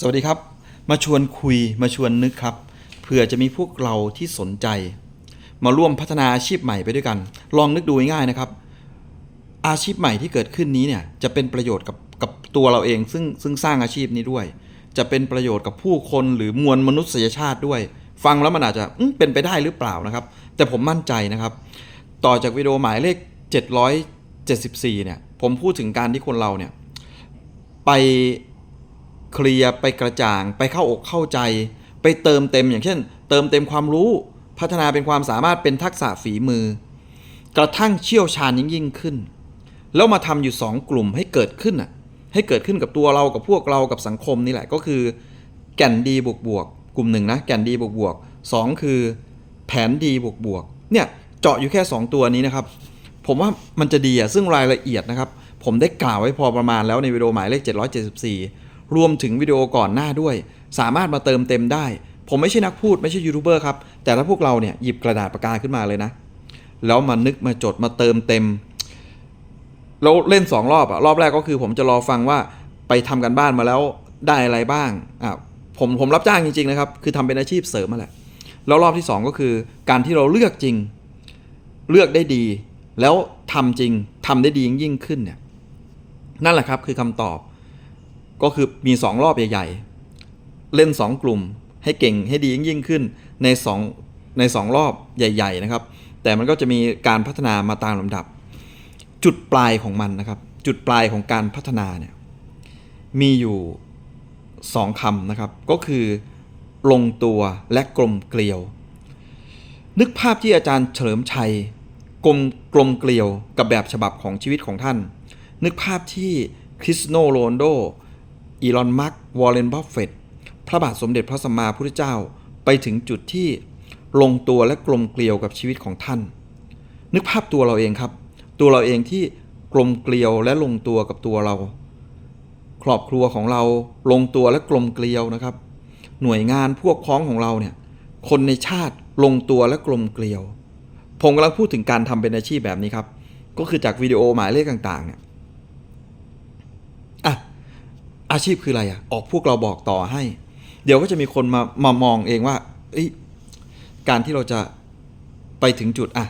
สวัสดีครับ มาชวนคุยมาชวนนึกครับเผื่อจะมีพวกเราที่สนใจ มาร่วมพัฒนาอาชีพใหม่ไปด้วยกัน ลองนึกดูง่ายๆนะครับ อาชีพใหม่ที่เกิดขึ้นนี้เนี่ยจะเป็นประโยชน์กับกับตัวเราเอง ซึ่งซึ่งสร้างอาชีพนี้ด้วย จะเป็นประโยชน์กับผู้คนหรือมวลมนุษยชาติด้วย ฟังแล้วมันอาจจะเป็นไปได้หรือเปล่านะครับ แต่ผมมั่นใจนะครับ ต่อจากวิดีโอหมายเลข 774 เนี่ย ผมพูดถึงการที่คนเราเนี่ยไป เคลียร์ไปกระจ่าง ไปเข้าอกเข้าใจ ไปเติมเต็มอย่างเช่น เติมเต็มความรู้พัฒนาเป็นความสามารถเป็นทักษะฝีมือ กระทั่งเชี่ยวชาญยิ่งยิ่งขึ้น แล้วมาทำอยู่ 2 กลุ่มให้เกิดขึ้นอะให้เกิดขึ้นกับตัวเรากับพวกเรากับสังคมนี่แหละก็คือ แก่นดีบวกบวกกลุ่มหนึ่งนะแก่นดีบวกบวกสองคือแผนดีบวกบวกเนี่ยเจาะอยู่แค่ 2 ตัวนี้นะครับ ผมว่ามันจะดีอะซึ่งรายละเอียดนะครับ ผมได้กล่าวไว้พอประมาณแล้วในวิดีโอหมายเลข 774 รวมถึงวิดีโอก่อนหน้าด้วย สามารถมาเติมเต็มได้ ผมไม่ใช่นักพูดไม่ใช่ยูทูบเบอร์ครับ แต่ถ้าพวกเราเนี่ยหยิบกระดาษปากกาขึ้นมาเลยนะ แล้วมานึกมาจดมาเติมเต็ม แล้วเล่น 2 รอบอะรอบแรกก็คือผมจะรอฟังว่าไปทำกันบ้านมาแล้วได้อะไรบ้างอะผมผมรับจ้างจริงๆนะครับ คือทำเป็นอาชีพเสริมมาแหละ แล้วรอบที่ 2 ก็คือ การที่เราเลือกจริง เลือกได้ดี แล้วทำจริงทำได้ดียิ่งขึ้นเนี่ย นั่นแหละครับคือคำตอบ ก็คือมี 2 รอบใหญ่ๆ เล่น 2 กลุ่มให้เก่งให้ดียิ่งขึ้นใน 2 ใน 2 รอบใหญ่ๆนะครับ แต่มันก็จะมีการพัฒนามาตามลำดับ จุดปลายของมันนะครับ จุดปลายของการพัฒนาเนี่ยมีอยู่สองคำนะครับ ก็คือ ลงตัวและกลมเกลียว นึกภาพที่อาจารย์เฉลิมชัยกลมกลมเกลียวกับแบบฉบับของชีวิตของท่าน นึกภาพที่คริสโนโรนโด อีลอน มัสก์วอร์เรน บัฟเฟตพระบาทสมเด็จพระสัมมาพุทธเจ้าไปถึงจุดที่ลงตัวและกลมเกลียวกับชีวิตของท่าน นึกภาพตัวเราเองครับ ตัวเราเองที่กลมเกลียวและลงตัวกับตัวเรา ครอบครัวของเราลงตัวและกลมเกลียวนะครับ หน่วยงานพวกพ้องของเราเนี่ย คนในชาติลงตัวและกลมเกลียว ผมกำลังพูดถึงการทำเป็นอาชีพแบบนี้ครับ ก็คือจากวิดีโอหมายเลขต่างๆเนี่ย อาชีพคืออะไรอะออกพวกเราบอกต่อให้ เดี๋ยวก็จะมีคนมามามองเองว่าการที่เราจะไปถึงจุดอะ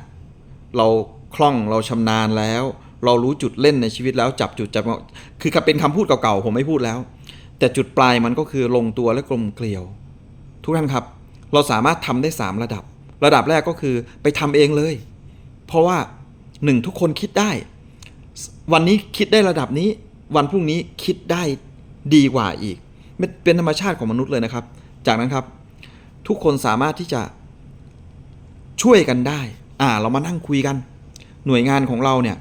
เราคล่องเราชำนาญแล้ว เรารู้จุดเล่นในชีวิตแล้วจับจุดจับคือเป็นคำพูดเก่าๆผมไม่พูดแล้ว แต่จุดปลายมันก็คือลงตัวและกลมเกลียว ทุกท่านครับ เราสามารถทำได้ 3 ระดับ ระดับแรกก็คือไปทำเองเลย เพราะว่าหนึ่งทุกคนคิดได้ วันนี้คิดได้ระดับนี้ วันพรุ่งนี้คิดได้ ดีกว่าอีก เป็นธรรมชาติของมนุษย์เลยนะครับ จากนั้นครับ ทุกคนสามารถที่จะช่วยกันได้ อ่า เรามานั่งคุยกัน หน่วยงานของเราเนี่ย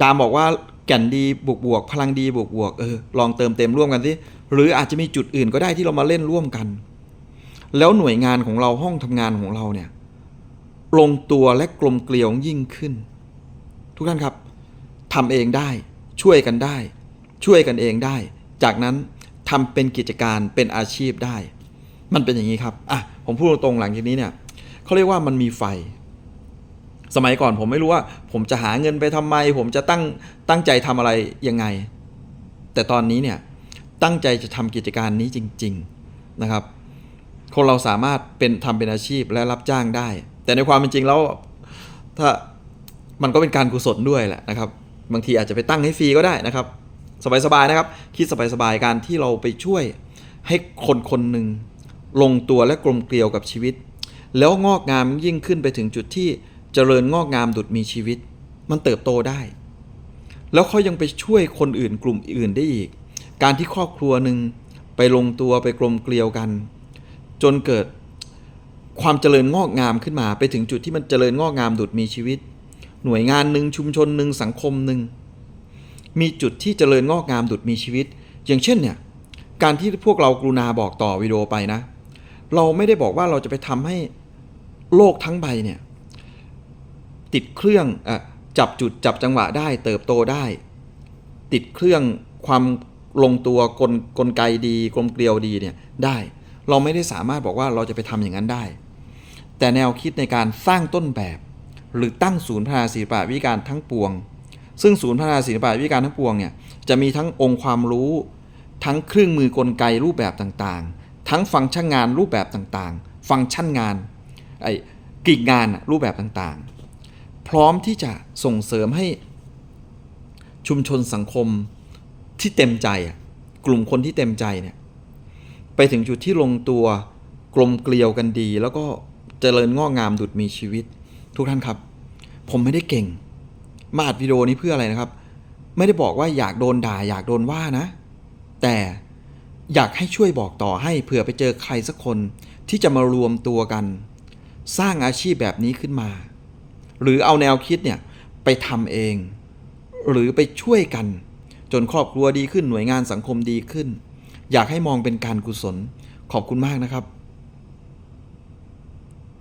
ดามบอกว่าแก่นดีบวกบวกพลังดีบวกบวกเออ ลองเติมเต็มร่วมกันสิ หรืออาจจะมีจุดอื่นก็ได้ที่เรามาเล่นร่วมกัน แล้วหน่วยงานของเราห้องทำงานของเราเนี่ย ลงตัวและกลมเกลียวยิ่งขึ้น ทุกท่านครับทำเองได้ ช่วยกันได้ ช่วยกันเองได้ จากนั้นทำเป็นกิจการเป็นอาชีพได้ มันเป็นอย่างนี้ครับอะผมพูดตรงๆหลังจากนี้เนี่ยเขาเรียกว่ามันมีไฟ สมัยก่อนผมไม่รู้ว่า ผมจะหาเงินไปทำไม ผมจะตั้งตั้งใจทำอะไรยังไง แต่ตอนนี้เนี่ยตั้งใจจะทำกิจการนี้จริง ๆนะครับ คนเราสามารถเป็นทำเป็นอาชีพและรับจ้างได้ แต่ในความเป็นจริงแล้วถ้ามันก็เป็นการกุศลด้วยแหละนะครับ บางทีอาจจะไปตั้งให้ฟรีก็ได้นะครับ สบายๆนะครับ คิดสบายๆการที่เราไปช่วยให้คนคนหนึ่งลงตัวและกลมเกลียวกับชีวิต แล้วงอกงามยิ่งขึ้นไปถึงจุดที่เจริญงอกงามดุดมีชีวิต มันเติบโตได้ แล้วเขายังไปช่วยคนอื่นกลุ่มอื่นได้อีก การที่ครอบครัวหนึ่งไปลงตัวไปกลมเกลียวกัน จนเกิดความเจริญงอกงามขึ้นมา ไปถึงจุดที่มันเจริญงอกงามดุดมีชีวิต หน่วยงานหนึ่งชุมชนหนึ่งสังคมหนึ่ง มีจุดที่เจริญงอกงามดุดมีชีวิต อย่างเช่นเนี่ยการที่พวกเรากรุณาบอกต่อวิดีโอไปนะ เราไม่ได้บอกว่าเราจะไปทำให้โลกทั้งใบเนี่ยติดเครื่องอจับจุดจับจังหวะได้เติบโตได้ ติดเครื่องความลงตัวกลกลไกดีกลมเกลียวดีเนี่ยได้ เราไม่ได้สามารถบอกว่าเราจะไปทำอย่างนั้นได้ แต่แนวคิดในการสร้างต้นแบบ หรือตั้งศูนย์พัฒนาศิลปะวิการทั้งปวง ซึ่งศูนย์พัฒนาศิลปะวิการทั้งปวงเนี่ยจะมีทั้งองค์ความรู้ ทั้งเครื่องมือกลไกรูปแบบต่างๆ ทั้งฟังก์ชันงานรูปแบบต่างๆ ฟังก์ชันงานไอ้กลิ่งานรูปแบบต่างๆ พร้อมที่จะส่งเสริมให้ชุมชนสังคมที่เต็มใจอะกลุ่มคนที่เต็มใจเนี่ยไปถึงจุดที่ลงตัวกลมเกลียวกันดี แล้วก็เจริญงอกงามดุดมีชีวิต ทุกท่านครับ ผมไม่ได้เก่ง มาอัดวิดีโอนี้เพื่ออะไรนะครับ ไม่ได้บอกว่าอยากโดนด่าอยากโดนว่านะ แต่อยากให้ช่วยบอกต่อให้เผื่อไปเจอใครสักคนที่จะมารวมตัวกัน สร้างอาชีพแบบนี้ขึ้นมา หรือเอาแนวคิดเนี่ยไปทำเอง หรือไปช่วยกัน จนครอบครัวดีขึ้นหน่วยงานสังคมดีขึ้น อยากให้มองเป็นการกุศลขอบคุณมากนะครับ